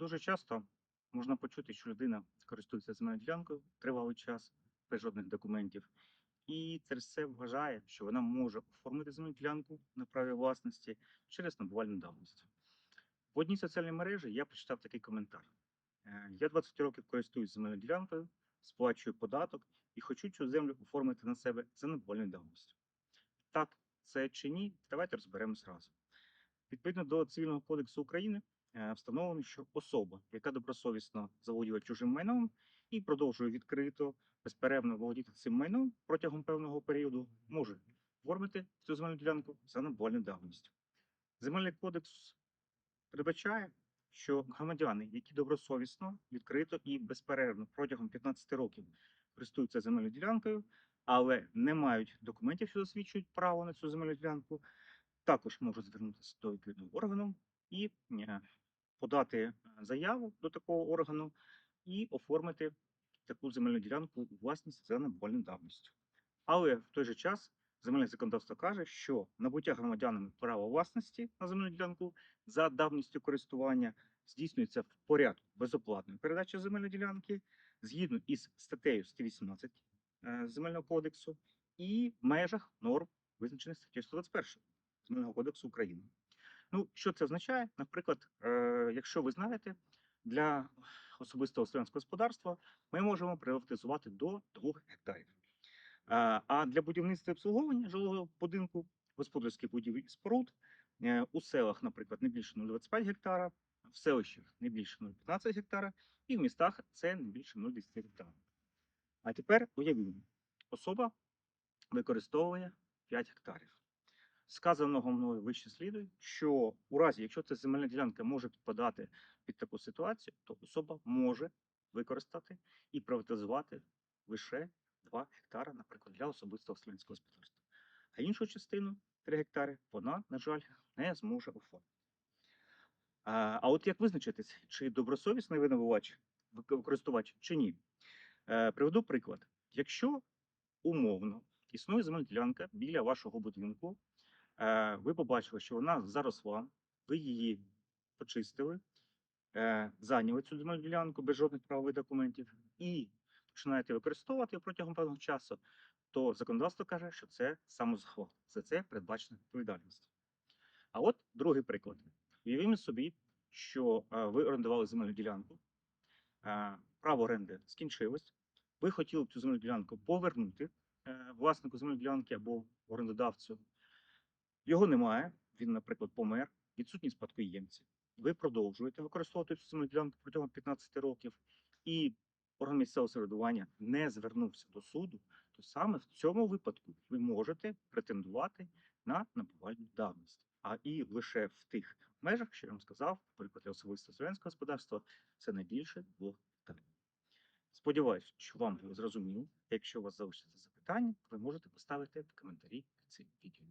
Дуже часто можна почути, що людина користується земельною ділянкою тривалий час без жодних документів, і через це вважає, що вона може оформити земельну ділянку на праві власності через набувальну давність. В одній соціальній мережі я прочитав такий коментар: Е, Я 20 років користуюсь земельною ділянкою, сплачую податок і хочу цю землю оформити на себе за набувальною давністю. Так, це чи ні, давайте розберемось разом. Відповідно до Цивільного кодексу України встановлено, що особа, яка добросовісно заволоділа чужим майном і продовжує відкрито, безперервно володіти цим майном протягом певного періоду, може оформити цю земельну ділянку за набувальною давністю. Земельний кодекс передбачає, що громадяни, які добросовісно, відкрито і безперервно протягом 15 років користуються земельною ділянкою, але не мають документів, що засвідчують право на цю земельну ділянку, також можуть звернутися до відповідного органу і е, подати е, заяву до такого органу і оформити таку земельну ділянку у власність за набувальною давністю. Але в той же час земельне законодавство каже, що набуття громадянами права власності на земельну ділянку за давністю користування здійснюється в порядку безоплатної передачі земельної ділянки згідно із статтею 118 е, Земельного кодексу і в межах норм, визначених статтею 121 Земельного кодексу України. Ну, що це означає? Наприклад, е, якщо ви знаєте, для особистого селянського господарства ми можемо приватизувати до 2 гектарів. Е, А для будівництва і обслуговування жилого будинку, господарських будівель і споруд е, у селах, наприклад, не більше 0,25 гектара, в селищах не більше 0,15 гектара, і в містах це не більше 0,10 гектара. А тепер уявімо, особа використовує 5 гектарів. Сказаного мною вище слідує, що у разі, якщо ця земельна ділянка може підпадати під таку ситуацію, то особа може використати і приватизувати лише 2 гектари, наприклад, для особистого селянського господарства. А іншу частину 3 гектари вона, на жаль, не зможе оформити. А, от як визначитись, чи добросовісний винувувач, вик- користувач чи ні? Е, приведу приклад. Якщо умовно існує земельна ділянка біля вашого будинку, ви побачили, що вона заросла, ви її почистили, е, зайняли цю земельну ділянку без жодних правових документів і починаєте використовувати протягом певного часу, то законодавство каже, що це самозахват. За це передбачена відповідальність. А от другий приклад. Уявімо собі, що е, ви орендували земельну ділянку, е, право оренди скінчилось, ви хотіли б цю земельну ділянку повернути е, власнику земельної ділянки або орендодавцю. Його немає, він, наприклад, помер, відсутні спадкоємці. Ви продовжуєте використовувати цю земельну ділянку протягом 15 років, і орган місцевого самоврядування не звернувся до суду, то саме в цьому випадку ви можете претендувати на набувальну давність. А і лише в тих межах, що я вам сказав, наприклад, для особистого селянського господарства, це не більше двох гектарів. Сподіваюсь, що вам зрозуміло. Якщо у вас залишаться запитання, ви можете поставити в коментарі під цим відео.